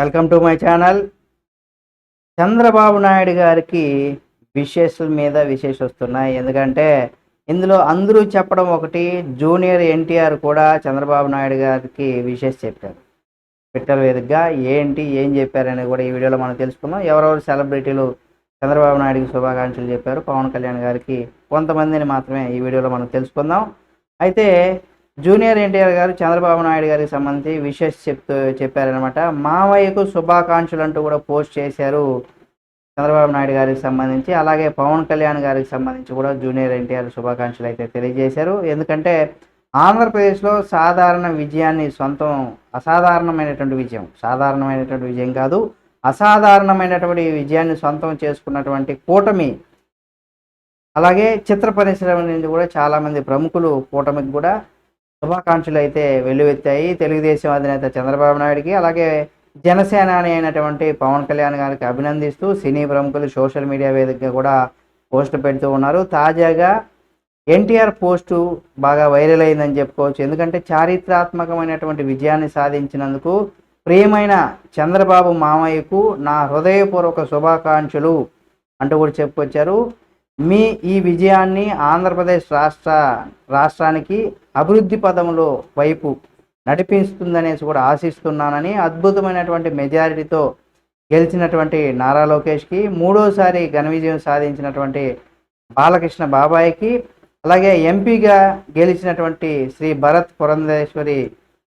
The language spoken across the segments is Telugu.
Welcome to my channel Chandrababu Naidu గారికి విశేషాల మీద విశేషం వస్తున్నాయి ఎందుకంటే ఇందులో అందరూ చెప్పడం ఒకటి జూనియర్ ఎన్టీఆర్ కూడా చంద్రబాబు నాయుడు గారికి విశేష చెప్పారు. ట్విట్టర్ వేదికగా ఏంటి ఏం చెప్పారని కూడా ఈ వీడియోలో మనం తెలుసుకుందాం. ఎవరెవరు సెలబ్రిటీలు చంద్రబాబు నాయుడుకి శుభాకాంక్షలు చెప్పారు పవన్ కళ్యాణ్ గారికి కొంతమందిని మాత్రమే ఈ వీడియోలో మనం తెలుసుకుందాం. అయితే జూనియర్ ఎన్టీఆర్ గారు చంద్రబాబు నాయుడు గారికి సంబంధించి విశేష చెప్తూ చెప్పారనమాట మావయ్యకు శుభాకాంక్షలు అంటూ కూడా పోస్ట్ చేశారు చంద్రబాబు నాయుడు గారికి సంబంధించి. అలాగే పవన్ కళ్యాణ్ గారికి సంబంధించి కూడా జూనియర్ ఎన్టీఆర్ శుభాకాంక్షలు అయితే తెలియజేశారు. ఎందుకంటే ఆంధ్రప్రదేశ్లో సాధారణ విజయాన్ని సొంతం అసాధారణమైనటువంటి విజయం సాధారణమైనటువంటి విజయం కాదు అసాధారణమైనటువంటి విజయాన్ని సొంతం చేసుకున్నటువంటి కూటమి అలాగే చిత్ర పరిశ్రమ నుంచి కూడా చాలామంది ప్రముఖులు కూటమికి కూడా శుభాకాంక్షలు అయితే వెల్లువెత్తాయి. తెలుగుదేశం అధినేత చంద్రబాబు నాయుడికి అలాగే జనసేనాని అయినటువంటి పవన్ కళ్యాణ్ గారికి అభినందిస్తూ సినీ ప్రముఖులు సోషల్ మీడియా వేదికగా కూడా పోస్ట్ పెడుతూ ఉన్నారు. తాజాగా ఎన్టీఆర్ పోస్టు బాగా వైరల్ అయిందని చెప్పుకోవచ్చు. ఎందుకంటే చారిత్రాత్మకమైనటువంటి విజయాన్ని సాధించినందుకు ప్రియమైన చంద్రబాబు మామయ్యకు నా హృదయపూర్వక శుభాకాంక్షలు అంటూ కూడా చెప్పుకొచ్చారు. మీ ఈ విజయాన్ని ఆంధ్రప్రదేశ్ రాష్ట్ర రాష్ట్రానికి అభివృద్ధి పదంలో వైపు నడిపిస్తుందనేసి కూడా ఆశిస్తున్నానని అద్భుతమైనటువంటి మెజారిటీతో గెలిచినటువంటి నారా లోకేష్కి మూడోసారి ఘన విజయం సాధించినటువంటి బాలకృష్ణ బాబాయికి అలాగే ఎంపీగా గెలిచినటువంటి శ్రీ భరత్ పురంధేశ్వరి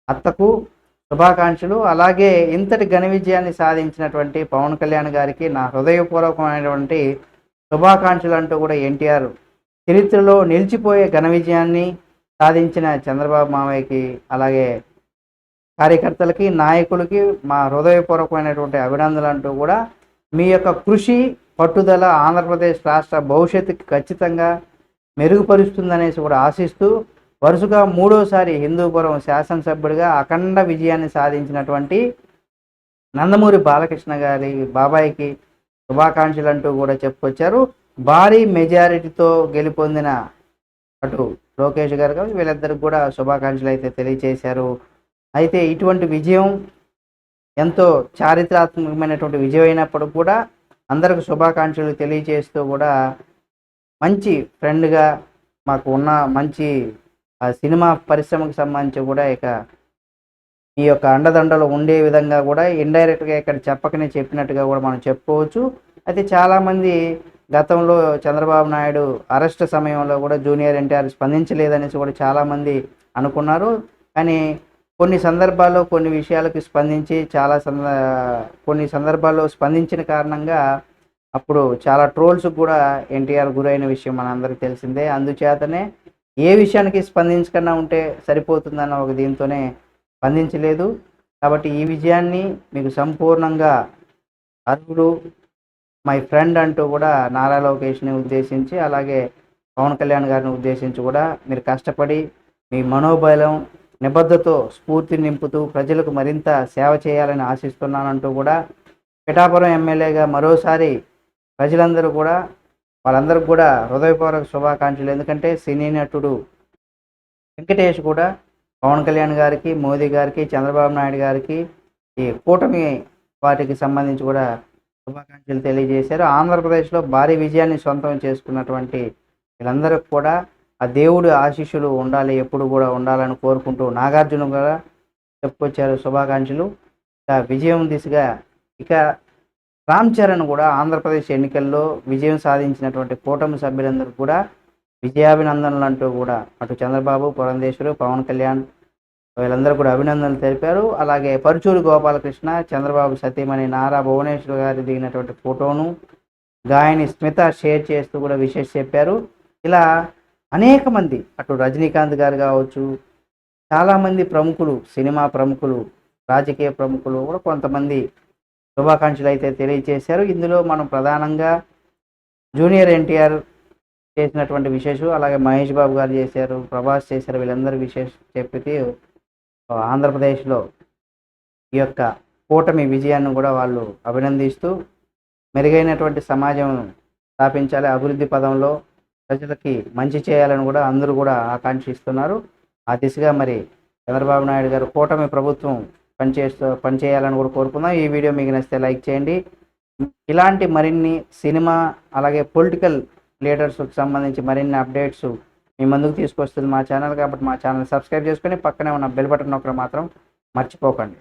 అత్తకు శుభాకాంక్షలు. అలాగే ఇంతటి ఘన విజయాన్ని సాధించినటువంటి పవన్ కళ్యాణ్ గారికి నా హృదయపూర్వకమైనటువంటి శుభాకాంక్షలు అంటూ కూడా ఎన్టీఆర్ చరిత్రలో నిలిచిపోయే ఘన విజయాన్ని సాధించిన చంద్రబాబు మావయ్యకి అలాగే కార్యకర్తలకి నాయకులకి మా హృదయపూర్వకమైనటువంటి అభినందనలు అంటూ కూడా మీ యొక్క కృషి పట్టుదల ఆంధ్రప్రదేశ్ రాష్ట్ర భవిష్యత్తుకి ఖచ్చితంగా మెరుగుపరుస్తుందనేసి కూడా ఆశిస్తూ వరుసగా మూడోసారి హిందూపురం శాసనసభ్యుడిగా అఖండ విజయాన్ని సాధించినటువంటి నందమూరి బాలకృష్ణ గారి బాబాయికి శుభాకాంక్షలు అంటూ కూడా చెప్పుకొచ్చారు. భారీ మెజారిటీతో గెలుపొందిన అటు లోకేష్ గారు కావచ్చు వీళ్ళిద్దరికి కూడా శుభాకాంక్షలు అయితే తెలియజేశారు అయితే ఇటువంటి విజయం ఎంతో చారిత్రాత్మకమైనటువంటి విజయం అయినప్పుడు కూడా అందరికి శుభాకాంక్షలు తెలియజేస్తూ కూడా మంచి ఫ్రెండ్గా మాకు ఉన్న మంచి సినిమా పరిశ్రమకు సంబంధించి కూడా ఇక ఈ యొక్క అండదండలు ఉండే విధంగా కూడా ఇండైరెక్ట్గా ఇక్కడ చెప్పకనే చెప్పినట్టుగా కూడా మనం చెప్పుకోవచ్చు. అయితే చాలామంది గతంలో చంద్రబాబు నాయుడు అరెస్ట్ సమయంలో కూడా జూనియర్ ఎన్టీఆర్ స్పందించలేదనేసి కూడా చాలామంది అనుకున్నారు. కానీ కొన్ని సందర్భాల్లో కొన్ని విషయాలకు స్పందించి చాలా సంద కొన్ని సందర్భాల్లో స్పందించిన కారణంగా అప్పుడు చాలా ట్రోల్స్ కూడా ఎన్టీఆర్ గురైన విషయం మనందరికీ తెలిసిందే. అందుచేతనే ఏ విషయానికి స్పందించకుండా ఉంటే సరిపోతుందన్న ఒక దీంతోనే స్పందించలేదు. కాబట్టి ఈ విజయాన్ని మీకు సంపూర్ణంగా అర్హుడు మై ఫ్రెండ్ అంటూ కూడా నారా లోకేష్ని ఉద్దేశించి అలాగే పవన్ కళ్యాణ్ గారిని ఉద్దేశించి కూడా మీరు కష్టపడి మీ మనోబలం నిబద్ధతో స్ఫూర్తి నింపుతూ ప్రజలకు మరింత సేవ చేయాలని ఆశిస్తున్నానంటూ కూడా పిఠాపురం ఎమ్మెల్యేగా మరోసారి ప్రజలందరూ కూడా వాళ్ళందరికీ కూడా హృదయపూర్వక శుభాకాంక్షలు. ఎందుకంటే సినీ నటుడు వెంకటేష్ కూడా పవన్ కళ్యాణ్ గారికి మోదీ గారికి చంద్రబాబు నాయుడు గారికి ఈ కూటమి వాటికి సంబంధించి కూడా శుభాకాంక్షలు తెలియజేశారు. ఆంధ్రప్రదేశ్లో భారీ విజయాన్ని సొంతం చేసుకున్నటువంటి వీళ్ళందరికీ కూడా ఆ దేవుడు ఆశీస్సులు ఉండాలి ఎప్పుడు కూడా ఉండాలని కోరుకుంటూ నాగార్జున కూడా చెప్పుకొచ్చారు శుభాకాంక్షలు. ఇక విజయం దిశగా ఇక రామ్ చరణ్ కూడా ఆంధ్రప్రదేశ్ ఎన్నికల్లో విజయం సాధించినటువంటి కూటమి సభ్యులందరూ కూడా విజయాభినందనలు అంటూ కూడా అటు చంద్రబాబు పురంధేశ్వరు పవన్ కళ్యాణ్ వీళ్ళందరూ కూడా అభినందనలు తెలిపారు. అలాగే పరుచూరు గోపాలకృష్ణ చంద్రబాబు సతీమణి నారా భువనేశ్వర్ గారి దిగినటువంటి ఫోటోను గాయని స్మిత షేర్ చేస్తూ కూడా విశేష చెప్పారు. ఇలా అనేక మంది అటు రజనీకాంత్ గారు కావచ్చు చాలామంది ప్రముఖులు సినిమా ప్రముఖులు రాజకీయ ప్రముఖులు కూడా కొంతమంది శుభాకాంక్షలు అయితే తెలియజేశారు. ఇందులో మనం ప్రధానంగా జూనియర్ ఎన్టీఆర్ చేసినటువంటి విశేషం. అలాగే మహేష్ బాబు గారు చేశారు ప్రభాస్ చేశారు వీళ్ళందరూ విశేష చెప్పితే ఆంధ్రప్రదేశ్లో ఈ యొక్క కూటమి విజయాన్ని కూడా వాళ్ళు అభినందిస్తూ మెరుగైనటువంటి సమాజం స్థాపించాలి అభివృద్ధి పదంలో ప్రజలకి మంచి చేయాలని కూడా అందరూ కూడా ఆకాంక్షిస్తున్నారు. ఆ దిశగా మరి చంద్రబాబు నాయుడు గారు కూటమి ప్రభుత్వం పనిచేస్తూ పనిచేయాలని కూడా కోరుకుందాం. ఈ వీడియో మీకు నచ్చితే లైక్ చేయండి. ఇలాంటి మరిన్ని సినిమా అలాగే పొలిటికల్ లీడర్స్కి సంబంధించి మరిన్ని అప్డేట్స్ మీ ముందుకు తీసుకొస్తుంది మా ఛానల్ కాబట్టి మా ఛానల్ సబ్స్క్రైబ్ చేసుకొని పక్కనే ఉన్న బెల్ బటన్ ఒకటి మాత్రం మర్చిపోకండి.